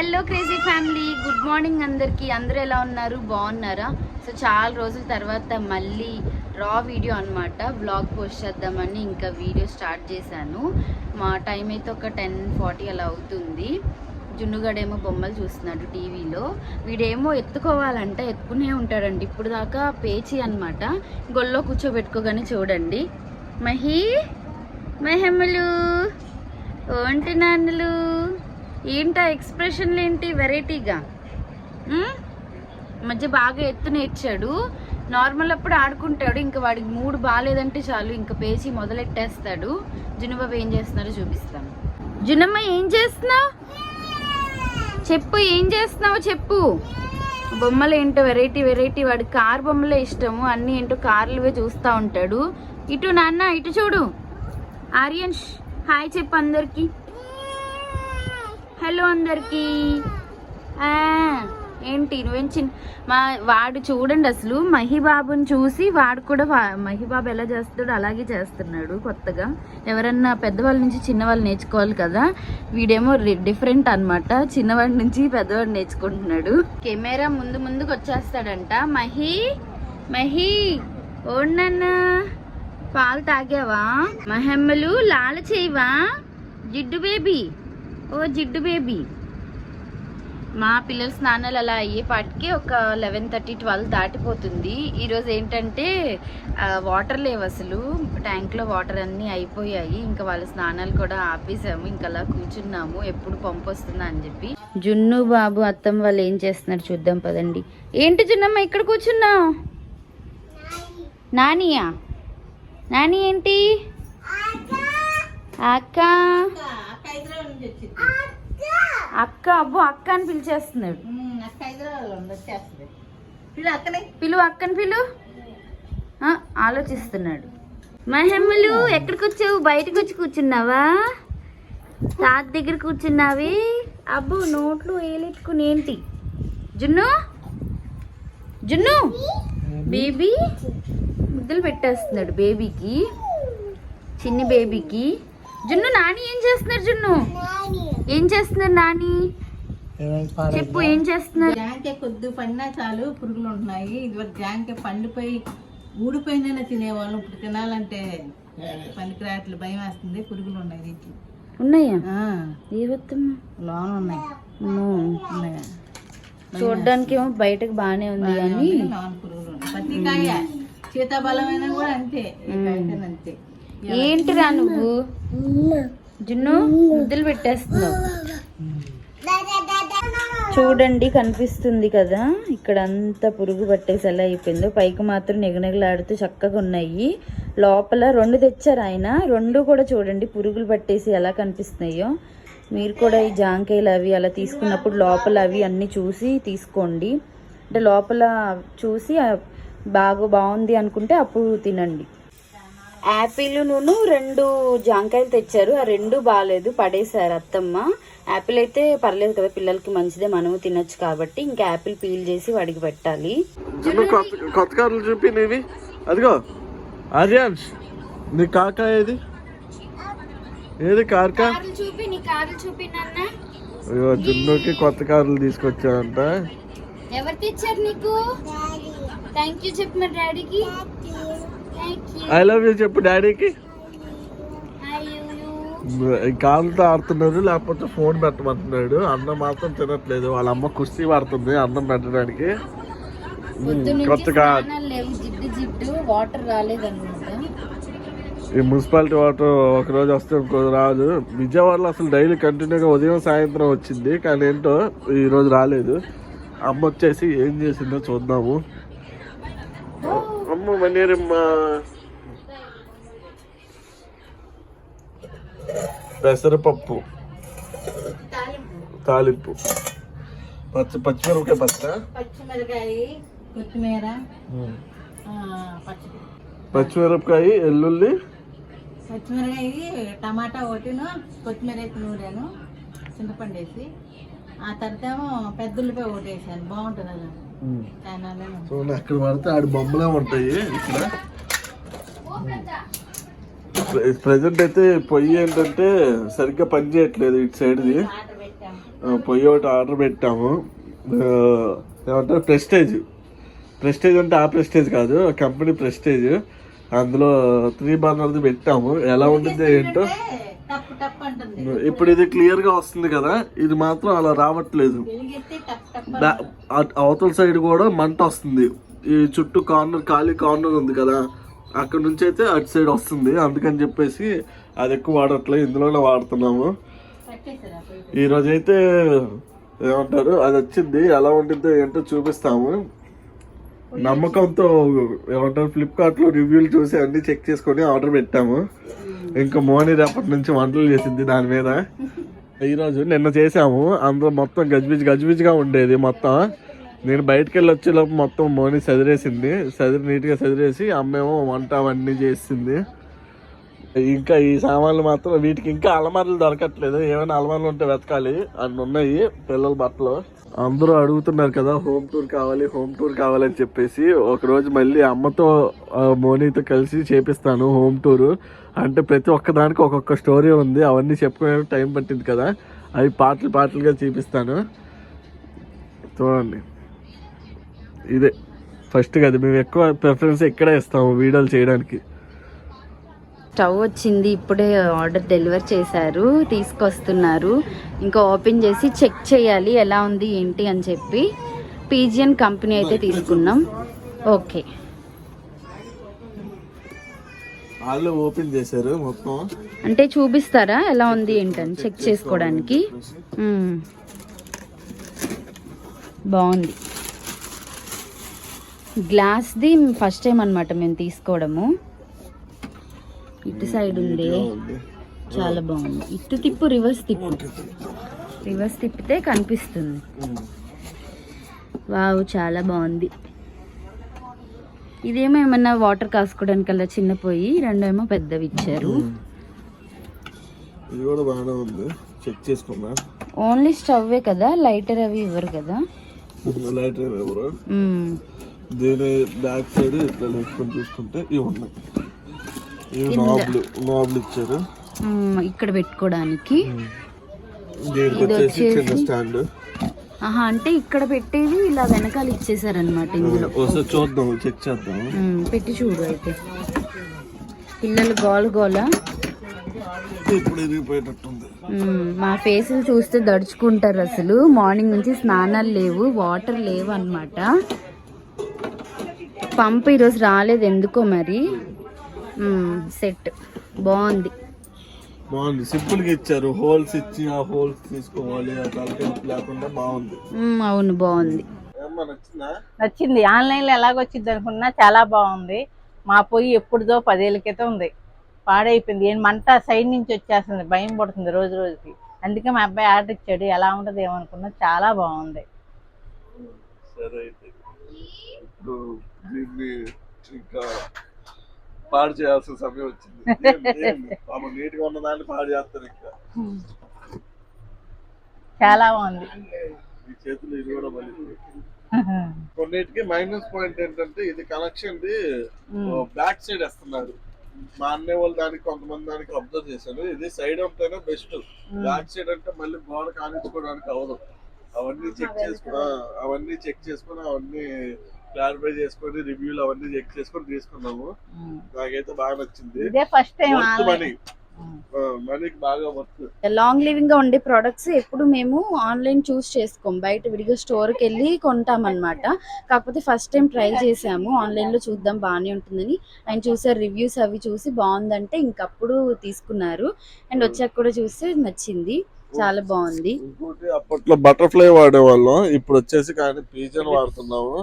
Hello crazy family good morning అందరికీ. అందరూ ఎలా ఉన్నారు? బాగున్నారా? సో చాలా రోజుల తర్వాత మళ్ళీ రా వీడియో అన్నమాట. బ్లాగ్ పోస్ట్ చేద్దామని ఇంకా వీడియో స్టార్ట్ చేశాను. మా టైం అయితే ఒక టెన్ ఫార్టీ అలా అవుతుంది. జున్నుగాడేమో బొమ్మలు చూస్తున్నాడు టీవీలో. వీడేమో ఎత్తుకోవాలంట ఎత్తుకునే ఉంటాడండి. ఇప్పుడు దాకా పేచి అన్నమాట. గొల్లో కూర్చోబెట్టుకోగానే చూడండి. మహి మహమ్మలు ఏంటి నాన్నలు. ఏంటా ఎక్స్ప్రెషన్లు ఏంటి? వెరైటీగా మధ్య బాగా ఎత్తు నేర్చాడు. నార్మల్ అప్పుడు ఆడుకుంటాడు. ఇంకా వాడికి మూడు బాగాలేదంటే చాలు. ఇంకా పేసి మొదలెట్టేస్తాడు. జునుబాబు ఏం చేస్తున్నారో చూపిస్తాను. జునమ్మ ఏం చేస్తున్నావు? చెప్పు ఏం చేస్తున్నావు చెప్పు. బొమ్మలు ఏంటో వెరైటీ వెరైటీ వాడి కార్ బొమ్మలే ఇష్టము. అన్నీ ఏంటో కార్లువే చూస్తూ ఉంటాడు. ఇటు నాన్న ఇటు చూడు. ఆర్యన్స్ హాయ్ చెప్పు అందరికీ. హలో అందరికి. ఏంటి నువ్వేం చిన్న మా వాడు చూడండి అసలు మహిబాబుని చూసి వాడు కూడా మహిబాబు ఎలా చేస్తాడో అలాగే చేస్తున్నాడు కొత్తగా. ఎవరన్నా పెద్దవాళ్ళ నుంచి చిన్నవాళ్ళు నేర్చుకోవాలి కదా. వీడేమో డిఫరెంట్ అన్నమాట. చిన్నవాడి నుంచి పెద్దవాడు నేర్చుకుంటున్నాడు. కెమెరా ముందు ముందుకు వచ్చేస్తాడంట. మహి మహి ఓడన్నా పాలు తాగావా? మహమ్మలు లాల చేయవా? జిడ్డు బేబీ. ఓ జిడ్డు బేబీ. మా పిల్లల స్నానాలు అలా అయ్యేపాటికి ఒక లెవెన్ థర్టీ ట్వెల్వ్ దాటిపోతుంది. ఈరోజు ఏంటంటే వాటర్ లేవు అసలు. ట్యాంక్లో వాటర్ అన్నీ అయిపోయాయి. ఇంకా వాళ్ళ స్నానాలు కూడా ఆపేసాము. ఇంకా అలా కూర్చున్నాము. ఎప్పుడు పంపు వస్తుందా అని చెప్పి. జున్ను బాబు అత్తమ్మ వాళ్ళు ఏం చేస్తున్నారు చూద్దాం పదండి. ఏంటి జున్నమ్మ ఇక్కడ కూర్చున్నావు? నానియా? నాని ఏంటి? అక్క? అక్క అబ్బో అక్క అని పిలిచేస్తున్నాడు పిల్ల అక్కనే. పిలు అక్కని పిలు. ఆ, ఆలోచిస్తున్నాడు. మహమ్మలు ఎక్కడికి వచ్చావు? బయటకు వచ్చి కూర్చున్నావా? తాత దగ్గర కూర్చున్నావి? అబ్బో నోట్లు వేలెట్టుకుని ఏంటి? జున్ను? జున్ను? బేబీ? ముద్దలు పెట్టేస్తున్నాడు బేబీకి. చిన్ని బేబీకి. జున్ను నాని ఏం చేస్తున్నారు జున్ను? ఏం చేస్తున్నారు నాని? చెప్పు ఏం చేస్తున్నారు? జాంకాయ కొద్ది పడినా చాలు పురుగులు ఉంటున్నాయి. ఇదివరకు జాంకాయ పండిపోయి ఊడిపోయిందనే తినేవాళ్ళం. ఇప్పుడు తినాలంటే పనికిరాట్లు భయం వేస్తుంది. పురుగులు ఉన్నాయి దీంట్లో. ఉన్నాయా? ఆ, ఏ వత్తమ్మా లోన ఉన్నాయి. ఉన్నాయి. చూడ్డానికి ఏమో బయటకు బాగానే ఉంది కానీ లోన పురుగులు ఉన్నాయి. ప్రతి కాయ సీతాఫలమైనా కూడా అంతే. అంతే. ఏంటిరా నువ్వు? జున్ను ముద్దలు పెట్టేస్తున్నావు. చూడండి కనిపిస్తుంది కదా? ఇక్కడ అంతా పురుగు పట్టేసి ఎలా అయిపోయిందో. పైకి మాత్రం నిగనిగలాడుతూ చక్కగా ఉన్నాయి. లోపల రెండు తెచ్చారు ఆయన. రెండు కూడా చూడండి పురుగులు పట్టేసి ఎలా కనిపిస్తున్నాయో. మీరు కూడా ఈ జాంకాయలు అవి అలా తీసుకున్నప్పుడు లోపల అవి అన్నీ చూసి తీసుకోండి. అంటే లోపల చూసి బాగా బాగుంది అనుకుంటే అప్పుడు తినండి. యాపిల్ నూను రెండు జాంకాయలు తెచ్చారు. ఆ రెండు బాగాలేదు పడేశారు అత్తమ్మ. యాపిల్ అయితే పర్లేదు కదా పిల్లలకి మంచిదే మనము తినొచ్చు కాబట్టి ఇంకా యాపిల్ పీల్ చేసి వాడికి పెట్టాలి. జున్ను కొత్త కార్లు చూపి నీవి అదిగో ఆర్యాన్స్ నీ కాకా ఏది? ఏది కార్కా కార్లు చూపి నీ కార్లు చూపి అయ్యో జున్నుకి కొత్త కార్లు తీసుకొచ్చావంట ఎవరు తెచ్చారు నీకు? థ్యాంక్ యూ చెప్పు మరి డాడీకి. ఐ లవ్ యూ చెప్పు డాడీకి. కాళ్ళతో ఆడుతున్నారు లేకపోతే ఫోన్ పెట్టమంటున్నాడు. అన్నం మాత్రం తినట్లేదు. వాళ్ళ అమ్మ కుస్తీ పడుతుంది అన్నం పెట్టడానికి. కొత్త కార్ లేవు. జిడ్డు జిడ్డు వాటర్ రాలేదన్నమాట. ఈ మున్సిపాలిటీ వాటర్ ఒక రోజు వస్తే ఇంకో రాదు. విజయవాడలో అసలు డైలీ కంటిన్యూగా ఉదయం సాయంత్రం వచ్చింది. కానీ ఏంటో ఈ రోజు రాలేదు. అమ్మ వచ్చేసి ఏం చేసిందో చూద్దాము. అమ్మ మనేరమ్మ. పెసరపప్పు. తాలింపు. పచ్చి పచ్చిమిరపకాయ పచ్చ పచ్చిమిరకాయ కొత్తిమీర ఆ, పచ్చి పచ్చిమిరపకాయ ఎల్లుల్లి? పచ్చిమిరకాయ టమాటా ఒకటిను కొత్తిమీర అయితే నూరాను చింతపండు వేసి ఆ తర్వాత ఏమో పెద్ద ఉల్లిపాయ ఒకటి వేసాను బాగుంటుంది అలా అక్కడ పడితే ఆడి బొమ్మలే ఉంటాయి. ఇక్కడ. ప్రెసెంట్ అయితే పొయ్యి ఏంటంటే సరిగ్గా పని చేయట్లేదు ఇటు సైడ్ది. పొయ్యి ఒకటి ఆర్డర్ పెట్టాము. ఏమంటారు? ప్రెస్టేజ్. ప్రెస్టేజ్ అంటే ఆ ప్రెస్టేజ్ కాదు కంపెనీ ప్రెస్టేజ్. అందులో త్రీ బర్నర్ది పెట్టాము. ఎలా ఉంటుంది ఏంటో? ఇప్పుడు ఇది క్లియర్గా వస్తుంది కదా ఇది మాత్రం అలా రావట్లేదు. అవతల సైడ్ కూడా మంట వస్తుంది. ఈ చుట్టూ కార్నర్ ఖాళీ కార్నర్ ఉంది కదా అక్కడ నుంచి అయితే అటు సైడ్ వస్తుంది. అందుకని చెప్పేసి అది ఎక్కువ వాడట్లేదు. ఇందులోనే వాడుతున్నాము. కట్టేసారా పోయి ఈ రోజు అయితే ఏమంటారు? అది వచ్చింది. ఎలా ఉంటుందో ఏంటో చూపిస్తాము. నమ్మకంతో ఏమంటారు ఫ్లిప్కార్ట్లో రివ్యూలు చూసి అన్ని చెక్ చేసుకొని ఆర్డర్ పెట్టాము. ఇంకా మోని రేపటి నుంచి వంటలు చేసింది దాని మీద. ఈ రోజు నిన్న చేసాము అందులో మొత్తం గజిబిజి గజిబిజిగా ఉండేది మొత్తం. నేను బయటకు వెళ్ళి వచ్చేలోపు మొత్తం మోని సదిరేసింది. సదిరి నీట్గా సదిరేసి అమ్మేమో వంట అవన్నీ చేసింది. ఇంకా ఈ సామాన్లు మాత్రం వీటికి ఇంకా అలమార్లు దొరకట్లేదు. ఏమైనా అలమార్లు ఉంటే వెతకాలి. అన్ని ఉన్నాయి పిల్లల బట్టలు. అందరూ అడుగుతున్నారు కదా హోమ్ టూర్ కావాలి హోమ్ టూర్ కావాలని చెప్పేసి. ఒకరోజు మళ్ళీ అమ్మతో మోనీతో కలిసి చేపిస్తాను హోమ్ టూర్ అంటే ప్రతి ఒక్క దానికి ఒక్కొక్క స్టోరీ ఉంది. అవన్నీ చెప్పుకునే టైం పట్టింది కదా. అవి పాటలు పాటలుగా చూపిస్తాను. చూడండి. ఇదే. ఫస్ట్ కదా మేము ఎక్కువ ప్రిఫరెన్స్ ఇక్కడే ఇస్తాము వీడియోలు చేయడానికి. స్టవ్ వచ్చింది ఇప్పుడే ఆర్డర్ డెలివర్ చేశారు తీసుకొస్తున్నారు. ఇంకా ఓపెన్ చేసి చెక్ చేయాలి ఎలా ఉంది ఏంటి అని చెప్పి పీజియన్ కంపెనీ అయితే తీసుకున్నాం. ఓకే. వాళ్ళు ఓపెన్ చేశారు మొత్తం. అంటే చూపిస్తారా ఎలా ఉంది ఏంటని చెక్ చేసుకోవడానికి. బాగుంది. గ్లాస్ది ఫస్ట్ టైం అనమాట మేము తీసుకోవడము. ఇటు సైడ్ ఉంది. చాలా బాగుంది. ఇటు తిప్పు రివర్స్ తిప్పు. రివర్స్ తిప్పితే కనిపిస్తుంది. వావ్ చాలా బాగుంది. ఇదేమో ఏమన్నా వాటర్ కాసుకోవడానికి అలా చిన్న పోయి రెండేమో పెద్దవి ఇచ్చారు. ఇది కూడా బాగానే ఉంది. చెక్ చేసుకున్నా ఓన్లీ స్టవ్వే కదా లైటర్ అవి ఇవ్వరు కదా? లైటర్ మ్మ్. దీని బ్యాక్ సైడ్ ఇట్లా చూసుకుంటే ఇవి ఉన్నాయి. ఇచ్చారు. ఇక్కడ పెట్టుకోవడానికి ఇది వచ్చేసి ఆహా అంటే ఇక్కడ పెట్టేవి ఇలా వెనకాల ఇచ్చేసారనమాట ఇందులో చూద్దాం చెక్ చేద్దాం. పెట్టి చూడు అయితే పిల్లలు గోల గోల. మా ఫేసులు చూస్తే దడుచుకుంటారు అసలు మార్నింగ్ నుంచి స్నానాలు లేవు వాటర్ లేవు అనమాట పంప్ ఈరోజు రాలేదు ఎందుకో మరి. సెట్ బాగుంది. బాగుంది. సింపుల్గా ఇచ్చారు. హోల్స్ ఇచ్చి ఆ హోల్స్ తీసుకోవాలి ఆ తలకాయ లేకుండా బాగుంది. అవును బాగుంది. నచ్చిందా? నచ్చింది. ఆన్లైన్లో ఎలాగొచ్చింది అనుకున్నా చాలా బాగుంది. మా పొయ్యి ఎప్పుడుదో పదేళ్ళ క్రితం ఉంది. పాడైపోయింది. ఏం మంట సైడ్ నుంచి వచ్చేస్తుంది. భయం పడుతుంది రోజు రోజుకి. అందుకే మా అబ్బాయి ఆర్డర్ ఇచ్చాడు. ఎలా ఉంటుంది ఏమనుకున్నా చాలా బాగుంది. సరే అయితే. పాడు చేయాల్సిన సమయం వచ్చింది? పాపం నీట్గా ఉన్న దాన్ని పాడు చేస్తారు ఇంకా. చాలా బాగుంది. ఈ చేతులు ఇది కూడా బలింది కొన్నిటికి మైనస్ పాయింట్ ఏంటంటే ఇది కనెక్షన్ బ్యాక్ సైడ్ వేస్తున్నారు. మా అన్నయ్య వాళ్ళు దానికి కొంతమంది దానికి అబ్జర్వ్ చేశాను ఇది సైడ్ ఉంటేనే బెస్ట్ బ్యాక్ సైడ్ అంటే మళ్ళీ గోడ కానించుకోవడానికి అవదు అవన్నీ చెక్ చేసుకున్నా అవన్నీ చెక్ చేసుకుని అవన్నీ క్లారిఫై చేసుకొని రివ్యూలు అవన్నీ చెక్ చేసుకొని తీసుకున్నాము. నాకైతే బాగా నచ్చింది. ఇదే ఫస్ట్ టైం మనీ ఆన్లైన్. మనీకి బాగా వర్త్ లాంగ్ లివింగ్గా ఉండే ప్రొడక్ట్స్ ఎప్పుడు మేము ఆన్లైన్ చూస్ చేసుకోం బయట విడిగా స్టోర్కి వెళ్ళి కొంటాం అనమాట కాకపోతే ఫస్ట్ టైం ట్రై చేసాము. ఆన్లైన్లో చూద్దాం బాగానే ఉంటుందని. ఆయన చూసారు రివ్యూస్ అవి చూసి బాగుందంటే ఇంకప్పుడు తీసుకున్నారు. అండ్ వచ్చాక కూడా చూస్తే నచ్చింది. చాలా బాగుంది. అప్పట్లో బటర్ఫ్లై వాడేవాళ్ళం. ఇప్పుడు వచ్చేసి కానీ పీజియన్ వాడుతున్నాము.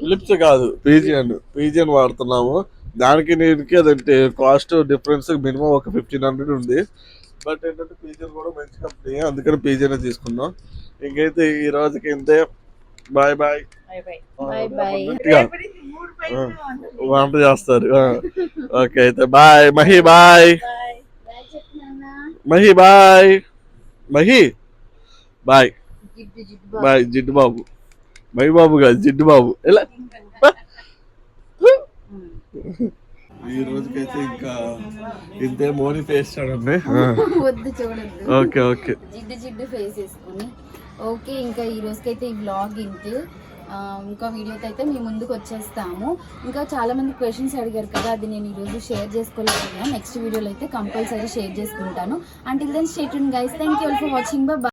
ఫిలిప్స్ కాదు. పీజియన్ పీజియన్ వాడుతున్నాము. దానికి దీనికి అదంటే కాస్ట్ డిఫరెన్స్ మినిమం ఒక ఫిఫ్టీన్ హండ్రెడ్ ఉంది. బట్ ఏంటంటే పీజియన్ కూడా మంచి కంపెనీ అందుకని పీజియన్ తీసుకున్నాం. ఇంకైతే ఈ రోజుకి ఇంతే. బాయ్ బాయ్ వంట చేస్తారు. ఓకే అయితే bye Mahi bye Mahi bye Mahi bye bye జిడ్డు బాబు. మహి బాబు కాదు జిడ్డు బాబు ఎలా? ఈ రోజుకైతే ఇంకా ఇంతే మోని ఫేస్ చూడండి. వద్దు చూడొద్దు. Okay okay. జిడ్డు జిడ్డు ఫేస్ వేసుకుని. ఓకే ఇంకా ఈ రోజుకైతే ఈ వ్లాగ్ ఇంతే. ఇంకా వీడియోతో అయితే మేము ముందుకు వచ్చేస్తాము. ఇంకా చాలా మంది క్వశ్చన్స్ అడిగారు కదా అది నేను ఈరోజు షేర్ చేసుకోలేదు నెక్స్ట్ వీడియోలో అయితే కంపల్సరీ షేర్ చేసుకుంటాను. Until then stay guys thank you for watching bye